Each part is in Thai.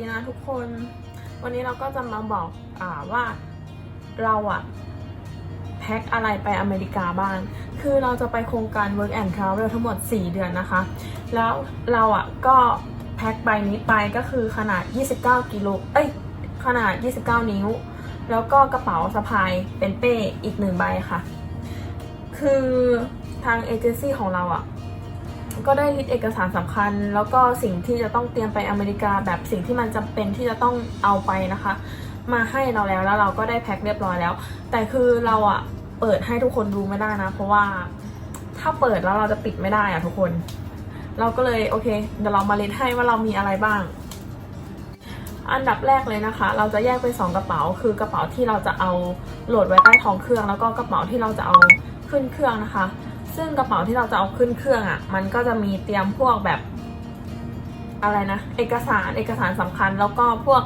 ดีนะทุกคน วันนี้เราก็จะมาบอกอ่าว่าเราอะแพ็คอะไรไปอเมริกาบ้าง คือเราจะไปโครงการ Work and Travel ทั้งหมด 4 เดือนนะคะ แล้วเราอะก็แพ็คใบนี้ไปก็คือขนาด 29 กิโล เอ้ย ขนาด 29 นิ้ว แล้วก็กระเป๋าสะพายเป็นเป้อีกหนึ่งใบค่ะ คือทางเอเจนซี่ของเราอะ ก็ได้ลิสต์เอกสารสำคัญ แล้วก็สิ่งที่จะต้องเตรียมไปอเมริกาแบบสิ่งที่มันจำเป็นที่จะต้องเอาไปนะคะ มาให้เราแล้วแล้วเราก็ได้แพ็คเรียบร้อยแล้ว แต่คือเราอะเปิดให้ทุกคนดูไม่ได้นะ เพราะว่าถ้าเปิดแล้วเราจะปิดไม่ได้อะทุกคน เราก็เลยโอเคเดี๋ยวเรามาลิสต์ให้ว่าเรามีอะไรบ้าง อันดับแรกเลยนะคะ เราจะแยกเป็นสองกระเป๋า คือกระเป๋าที่เราจะเอาโหลดไว้ใต้ท้องเครื่อง แล้วก็กระเป๋าที่เราจะเอาขึ้นเครื่องนะคะ ซึ่งกระเป๋าที่เราจะเอาขึ้นเครื่องอะ่ะ มันก็จะมีเตรียมพวกแบบ อะไรนะ เอกสารเอกสารสำคัญ แล้วก็พวก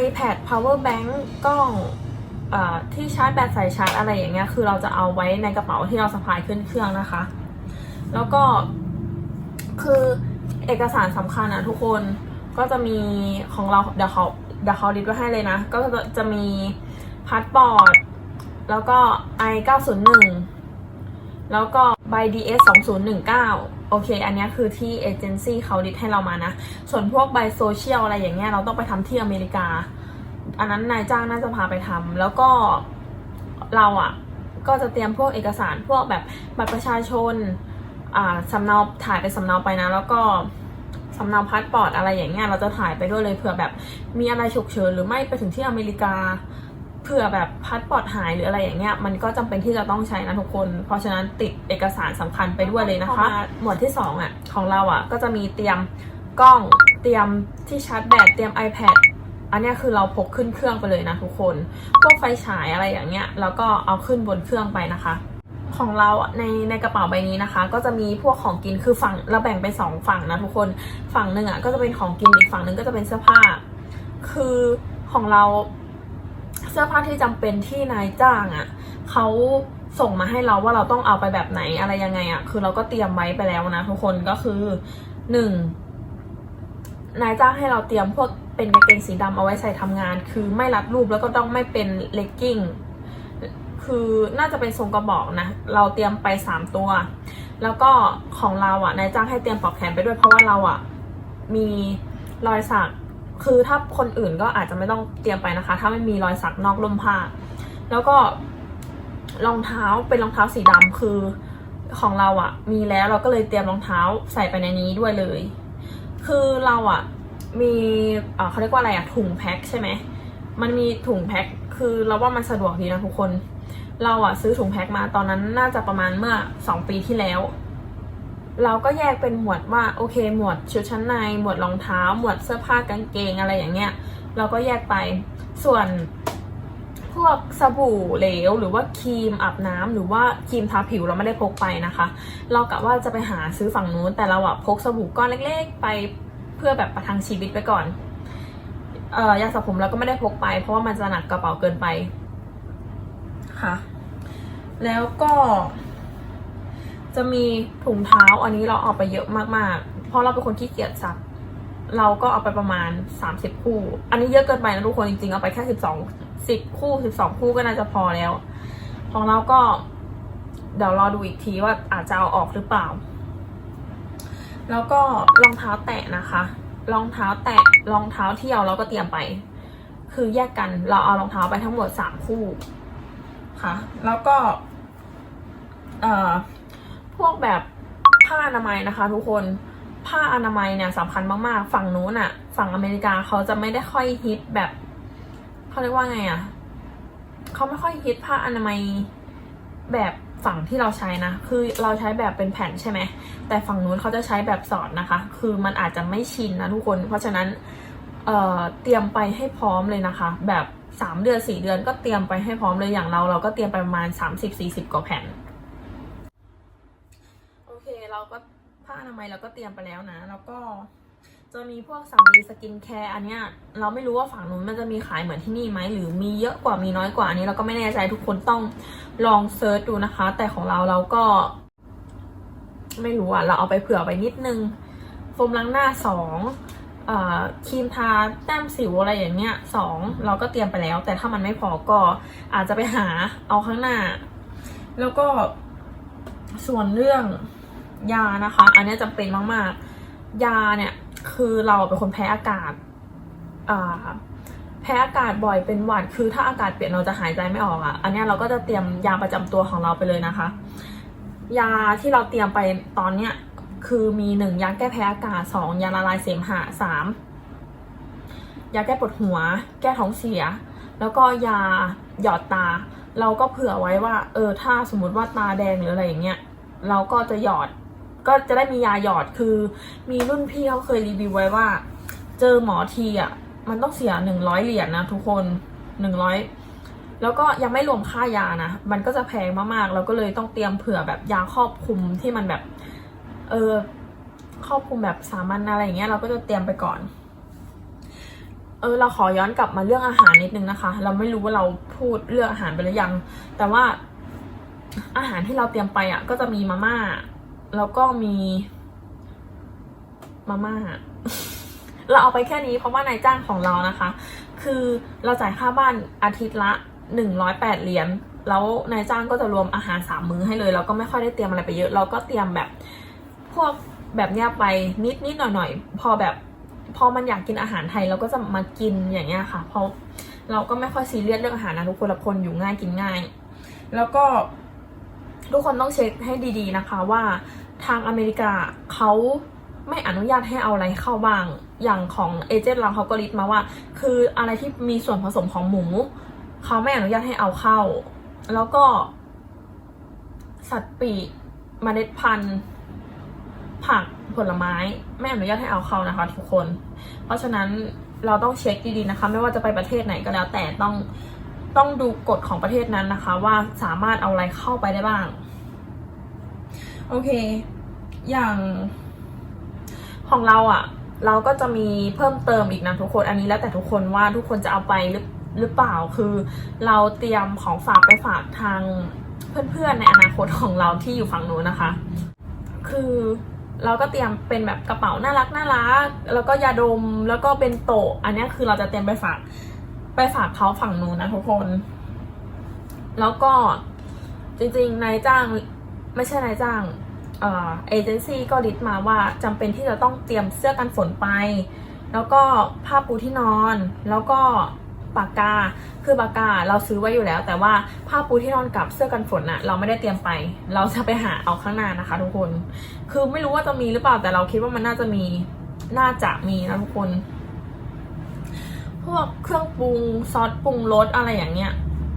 iPad power bank กล้องเออที่ชาร์จแบตสายชาร์จอะไรอย่างเงี้ย คือเราจะเอาไว้ในกระเป๋าที่เราสะพายขึ้นเครื่องนะคะ แล้วก็คือเอกสารสำคัญอะทุกคนก็จะมีของเราเดี๋ยวเขาเดี๋ยวเขาดิสไว้ให้เลยนะ ก็จะจะมีพาสปอร์ตแล้วก็ i 9 0 1 แล้วก็ใบ DS 2019 โอเค อันนี้คือที่เอเจนซี่เขาดิสให้เรามานะ ส่วนพวกใบโซเชียลอะไรอย่างเงี้ยเราต้องไปทำที่อเมริกา อันนั้นนายจ้างน่าจะพาไปทำแล้วก็เราอะ่ะก็จะเตรียมพวกเอกสารพวกแบบบัตรประชาชน อ่าสำเนาถ่ายเป็นสำเนาไปนะ แล้วก็สำเนาพาสปอร์ตอะไรอย่างเงี้ยเราจะถ่ายไปด้วยเลยเผื่อแบบมีอะไรฉุกเฉินหรือไม่ไปถึงที่อเมริกา เผื่อแบบพาสปอร์ตหายหรืออะไรอย่างเงี้ยมันก็จำเป็นที่จะต้องใช้นะทุกคน เพราะฉะนั้นติดเอกสารสำคัญไปด้วยเลยนะคะ หมวดที่2อะของเราอะก็จะมีเตรียมกล้องเตรียมที่ชาร์จแบตเตรียม iPad อันเนี้ยคือเราพกขึ้นเครื่องไปเลยนะทุกคนพวกไฟฉายอะไรอย่างเงี้ยแล้วก็เอาขึ้นบนเครื่องไปนะคะของเราอะในในกระเป๋าใบนี้นะคะ ก็จะมีพวกของกินคือฝั่งเราแบ่งเป็นสองฝั่งนะทุกคนฝั่งหนึ่งอะก็จะเป็นของกินอีกฝั่งหนึ่งก็จะเป็นเสื้อผ้า คือของเรา เสื้อผ้าที่จำเป็นที่นายจ้างอะเขาส่งมาให้เราว่าเราต้องเอาไปแบบไหนอะไรยังไงอะ คือเราก็เตรียมไว้ไปแล้วนะทุกคนก็คือหนึ่งนายจ้างให้เราเตรียมพวกเป็นกางเกงสีดำเอาไว้ใส่ทำงาน คือไม่รัดรูปแล้วก็ต้องไม่เป็นเลกกิ้งคือน่าจะเป็นทรงกระบอกนะ เราเตรียมไปสามตัว แล้วก็ของเราอะนายจ้างให้เตรียมปลอกแขนไปด้วยเพราะว่าเราอะมีรอยสัก คือถ้าคนอื่นก็อาจจะไม่ต้องเตรียมไปนะคะ ถ้าไม่มีรอยสักนอกร่มผ้า แล้วก็รองเท้าเป็นรองเท้าสีดำคือของเราอะมีแล้วเราก็เลยเตรียมรองเท้าใส่ไปในนี้ด้วยเลย คือเราอะมีเอ่อเขาเรียกว่าอะไรอะถุงแพ็คใช่ไหมมันมีถุงแพ็คคือเราว่ามันสะดวกดีนะทุกคน เราอะซื้อถุงแพ็คมาตอนนั้นน่าจะประมาณเมื่อสองปีที่แล้ว เราก็แยกเป็นหมวดว่าโอเค หมวดชุดชั้นใน หมวดรองเท้า หมวดเสื้อผ้ากางเกงอะไรอย่างเงี้ย เราก็แยกไป ส่วนพวกสบู่เหลวหรือว่าครีมอาบน้ำหรือว่าครีมทาผิวเราไม่ได้พกไปนะคะ เรากะว่าจะไปหาซื้อฝั่งนู้นแต่เราอะพกสบู่ก้อนเล็ก ๆ ไปเพื่อแบบประทังชีวิตไปก่อนเอ่อยาสระผมเราก็ไม่ได้พกไป เพราะว่ามันจะหนักกระเป๋าเกินไปค่ะแล้วก็ จะมีถุงเท้าอันนี้เราเอาไปเยอะมากๆ เพราะเราเป็นคนขี้เกียจซัก เราก็เอาไปประมาณ 30 คู่ อันนี้เยอะเกินไปนะทุกคนจริงๆ เอาไปแค่ 12 10 คู่ 12 คู่ก็น่าจะพอแล้ว ของเราก็เดี๋ยวรอดูอีกทีว่าอาจจะเอาออกหรือเปล่า แล้วก็รองเท้าแตะนะคะ รองเท้าแตะรองเท้าเที่ยวเราก็เตรียมไป คือแยกกันเราเอารองเท้าไปทั้งหมดสามคู่ค่ะ แล้วก็ เอ่อ วกแบบผ้าอนามัยนะคะทุกคนผ้าอนามัยเนี่ยสำคัญมากๆ ฝั่งนู้นอะฝั่งอเมริกาเขาจะไม่ได้ค่อยฮิตแบบเขาเรียกว่าไงอะเขาไม่ค่อยฮิตผ้าอนามัยแบบฝั่งที่เราใช้นะ คือเราใช้แบบเป็นแผ่นใช่ไหม แต่ฝั่งนู้นเขาจะใช้แบบสอดนะคะ คือมันอาจจะไม่ชินนะทุกคน เพราะฉะนั้นเเตรียมไปให้พร้อมเลยนะคะ แบบสามเดือนสี่เดือนก็เตรียมไปให้พร้อมเลย อย่างเราเราก็เตรียมไปประมาณสามสิบสี่สิบกว่าแผ่น เราก็ผ้าอนามัยเราก็เตรียมไปแล้วนะ แล้วก็จะมีพวกสำลีสกินแคร์อันเนี้ยเราไม่รู้ว่าฝั่งนู้นมันจะมีขายเหมือนที่นี่ไหมหรือมีเยอะกว่ามีน้อยกว่าอันนี้เราก็ไม่แน่ใจทุกคนต้องลองเซิร์ชดูนะคะ แต่ของเราเราก็ ไม่รู้อะเราเอาไปเผื่อไปนิดนึงโฟมล้างหน้าสองอ่อครีมทาแต้มสิวอะไรอย่างเงี้ยสองเราก็เตรียมไปแล้ว แต่ถ้ามันไม่พอก็อาจจะไปหาเอาข้างหน้า แล้วก็ส่วนเรื่อง ยานะคะ อันนี้ยจำเป็นมากๆ ยาเนี่ยคือเราเป็นคนแพ้อากาศอ่าแพ้อากาศบ่อยเป็นหวัด คือถ้าอากาศเปลี่ยนเราจะหายใจไม่ออกอะ่ะ อันนี้เราก็จะเตรียมยาประจำตัวของเราไปเลยนะคะ ยาที่เราเตรียมไปตอนเนี้ยคือมีหนึ่งยาแก้แพ้อากาศสองยาละลายเสมหะสามยาแก้ปวดหัว แก้ท้องเสีย แล้วก็ยาหยอดตา เราก็เผื่อไว้ว่า เออถ้าสมมติว่าตาแดงหรืออะไรอย่างเงี้ยเราก็จะหยอด ก็จะได้มียาหยอดคือ มีรุ่นพี่เขาเคยรีวิวไว้ว่า เจอหมอทีอะ มันต้องเสียหนึ่งร้อยเหรียญนะทุกคนหนึ่งร้อยแล้วก็ยังไม่รวมค่ายานะ มันก็จะแพงมากๆ เราก็เลยต้องเตรียมเผื่อแบบยาครอบคลุมที่มันแบบ เออครอบคลุมแบบสามัญอะไรอย่างเงี้ยเราก็จะเตรียมไปก่อน เออเราขอย้อนกลับมาเรื่องอาหารนิดนึงนะคะ เราไม่รู้ว่าเราพูดเรื่องอาหารไปหรือยัง แต่ว่าอาหารที่เราเตรียมไปอะ ก็จะมีมาม่า แล้วก็มีมาม่าเราเอาไปแค่นี้เพราะว่านายจ้างของเรานะคะ คือเราจ่ายค่าบ้านอาทิตย์ละหนึ่งร้อยแปดเหรียญแล้วนายจ้างก็จะรวมอาหารสามมื้อให้เลย เราก็ไม่ค่อยได้เตรียมอะไรไปเยอะ เราก็เตรียมแบบพวกแบบเนี้ยไปนิดนิดหน่อยหน่อยพอแบบพอมันอยากกินอาหารไทยเราก็จะมากินอย่างเงี้ยค่ะ เพราะเราก็ไม่ค่อยซีเรียสเรื่องอาหารนะทุกคนละคนอยู่ง่ายกินง่าย แล้วก็ทุกคนต้องเช็คให้ดีๆนะคะว่า ทางอเมริกาเขาไม่อนุญาตให้เอาอะไรเข้าบ้าง อย่างของเอเจนต์เราเขาก็ลิสต์มาว่า คืออะไรที่มีส่วนผสมของหมูเขาไม่อนุญาตให้เอาเข้า แล้วก็ สัตว์ปีกเมล็ดพันธุ์ ผักผลไม้ ไม่อนุญาตให้เอาเข้านะคะทุกคน เพราะฉะนั้นเราต้องเช็คดีๆนะคะ ไม่ว่าจะไปประเทศไหนก็แล้วแต่ต้องต้องดูกฎของประเทศนั้นนะคะ ว่าสามารถเอาอะไรเข้าไปได้บ้าง โอเค อย่างของเราอะ่ะ เราก็จะมีเพิ่มเติมอีกนะทุกคนอันนี้แล้วแต่ทุกคนว่าทุกคนจะเอาไปหรือหรือเปล่าคือเราเตรียมของฝากไปฝากทางเพื่อนๆในอนาคตของเราที่อยู่ฝั่งนู้นนะคะ คือเราก็เตรียมเป็นแบบกระเป๋าน่ารักน่ารักแล้วก็ยาดมแล้วก็เป็นโตะอันนี้คือเราจะเตรียมไปฝากไปฝากเขาฝั่งนู้นนะทุกคน แล้วก็จริงๆนายจ้างไม่ใช่นายจ้าง เอเจนซี่ก็ลิสต์มาว่าจำเป็นที่จะต้องเตรียมเสื้อกันฝนไป แล้วก็ผ้าปูที่นอน แล้วก็ปากกา คือปากกาเราซื้อไว้อยู่แล้ว แต่ว่าผ้าปูที่นอนกับเสื้อกันฝนอะเราไม่ได้เตรียมไป เราจะไปหาเอาข้างหน้านะคะทุกคน คือไม่รู้ว่าจะมีหรือเปล่าแต่เราคิดว่ามันน่าจะมี น่าจะมีนะทุกคน พวกเครื่องปรุงซอสปรุงรสอะไรอย่างเงี้ย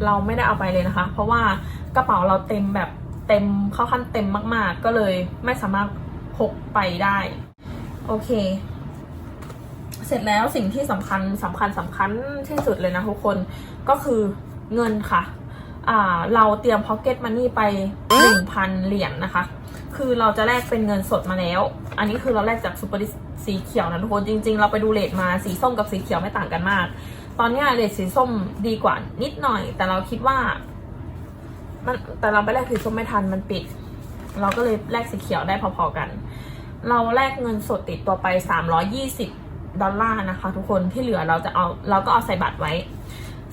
เราไม่ได้เอาไปเลยนะคะ เพราะว่ากระเป๋าเราเต็มแบบ เต็มเข้าขั้นเต็มมาก ๆ ก็เลยไม่สามารถพกไปได้ โอเค เสร็จแล้วสิ่งที่สำคัญสำคัญสำคัญที่สุดเลยนะทุกคนก็คือเงินค่ะอ่าเราเตรียมพ็อกเก็ตมันนี่ไปหนึ่งพันเหรียญนะคะ คือเราจะแลกเป็นเงินสดมาแล้ว อันนี้คือเราแลกจากซูเปอร์ดิสสีเขียวนะทุกคน จริง ๆ เราไปดูเลทมาสีส้มกับสีเขียวไม่ต่างกันมาก ตอนนี้เลทสีส้มดีกว่านิดหน่อย แต่เราคิดว่า มันแต่เราไปแลกสีส้มไม่ทันมันปิด เราก็เลยแลกสีเขียวได้พอๆกัน เราแลกเงินสดติดตัวไป 320 ดอลลาร์นะคะ ทุกคนที่เหลือเราจะเอาเราก็เอาใส่บัตรไว้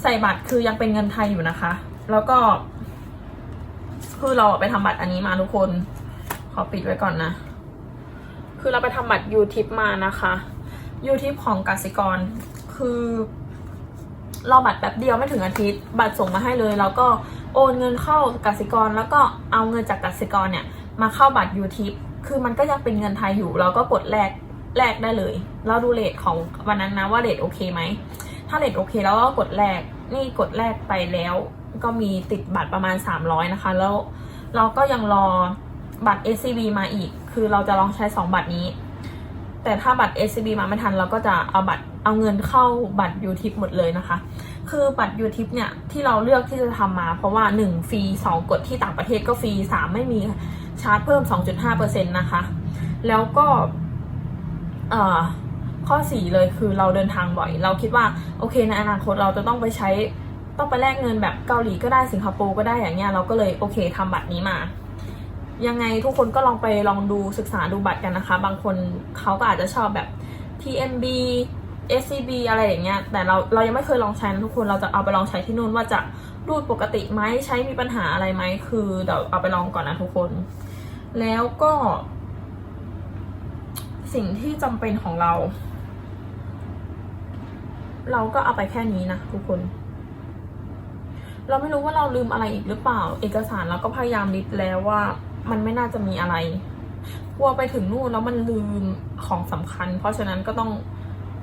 ใส่บัตรคือยังเป็นเงินไทยอยู่นะคะ แล้วก็ คือเราไปทำบัตรอันนี้มาทุกคน ขอปิดไว้ก่อนนะ คือเราไปทำบัตรยูทิปมานะคะยูทิปของกสิกรคือเราบัตรแป๊บเดียวไม่ถึงอาทิตย์ บัตรส่งมาให้เลย แล้วก็ โอนเงินเข้ากสิกรแล้วก็เอาเงินจากกสิกรเนี่ยมาเข้าบัตรยูทิปคือมันก็ยังเป็นเงินไทยอยู่ เราก็กดแลกแลกได้เลย เราดูเลทของวันนั้นนะว่าเลทโอเคไหม ถ้าเลทโอเคแล้วก็กดแลกนี่กดแลกไปแล้ว ก็มีติดบัตรประมาณ 300 นะคะ แล้วเราก็ยังรอบัตร SCB มาอีก คือเราจะลองใช้ 2 บัตรนี้ แต่ถ้าบัตร SCB มาไม่ทันเราก็จะเอาบัตรเอาเงินเข้าบัตร UTIP หมดเลยนะคะ คือบัตร UTIP เนี่ยที่เราเลือกที่จะทำมา เพราะว่า 1 ฟรี 2 กดที่ต่างประเทศก็ฟรี 3 ไม่มีชาร์จเพิ่ม 2.5%นะคะ แล้วก็เอ่อข้อสี่เลยคือเราเดินทางบ่อย เราคิดว่าโอเคในอนาคตเราจะต้องไปใช้ต้องไปแลกเงินแบบเกาหลีก็ได้สิงคโปร์ก็ได้อย่างเงี้ยเราก็เลยโอเคทำบัตรนี้มายังไงทุกคนก็ลองไปลองดูศึกษาดูบัตรกันนะคะ บางคนเขาก็อาจจะชอบแบบ TMB SCB อะไรอย่างเงี้ย แต่เราเรายังไม่เคยลองใช้นะทุกคน เราจะเอาไปลองใช้ที่นู่นว่าจะรูดปกติไหมใช้มีปัญหาอะไรไหม คือเดี๋ยวเอาไปลองก่อนนะทุกคน แล้วก็ สิ่งที่จำเป็นของเรา เราก็เอาไปแค่นี้นะทุกคน เราไม่รู้ว่าเราลืมอะไรอีกหรือเปล่า เอกสารเราก็พยายามลิสต์แล้วว่า มันไม่น่าจะมีอะไรกลัวไปถึงนู่นแล้วมันลืมของสำคัญ เพราะฉะนั้นก็ต้อง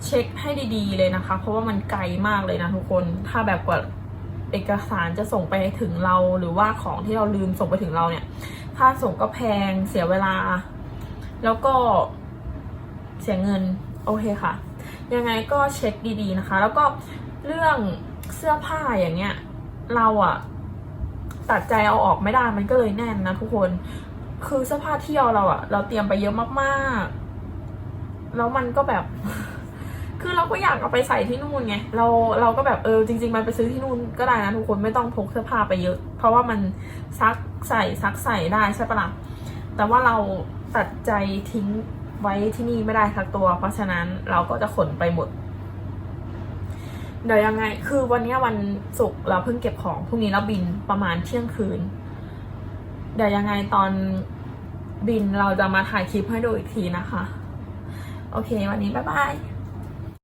เช็คให้ดีๆเลยนะคะ เพราะว่ามันไกลมากเลยนะทุกคน ถ้าแบบกว่าเอกสารจะส่งไปถึงเราหรือว่าของที่เราลืมส่งไปถึงเราเนี่ย ค่าส่งก็แพงเสียเวลา แล้วก็เสียเงินโอเคค่ะ ยังไงก็เช็คดีๆนะคะ แล้วก็เรื่องเสื้อผ้าอย่างเงี้ย เราอะตัดใจเอาออกไม่ได้มันก็เลยแน่นนะทุกคน คือเสื้อผ้าเที่ยวเราอะเราเตรียมไปเยอะมากๆ แล้วมันก็แบบ คือเราก็อยากเอาไปใส่ที่นู่นไง เราเราก็แบบเออจริง ๆ มันไปซื้อที่นู่นก็ได้นะทุกคนไม่ต้องพกเสื้อผ้าไปเยอะ เพราะว่ามันซักใส่ซักใส่ได้ใช่ปะล่ะแต่ว่าเราตัดใจทิ้งไว้ที่นี่ไม่ได้ทักตัว เพราะฉะนั้นเราก็จะขนไปหมด เดี๋ยวยังไง คือวันนี้วันศุกร์เราเพิ่งเก็บของพรุ่งนี้เราบินประมาณเที่ยงคืน เดี๋ยวยังไงตอนบินเราจะมาถ่ายคลิปให้ดูอีกทีนะคะ โอเค วันนี้บ๊ายบาย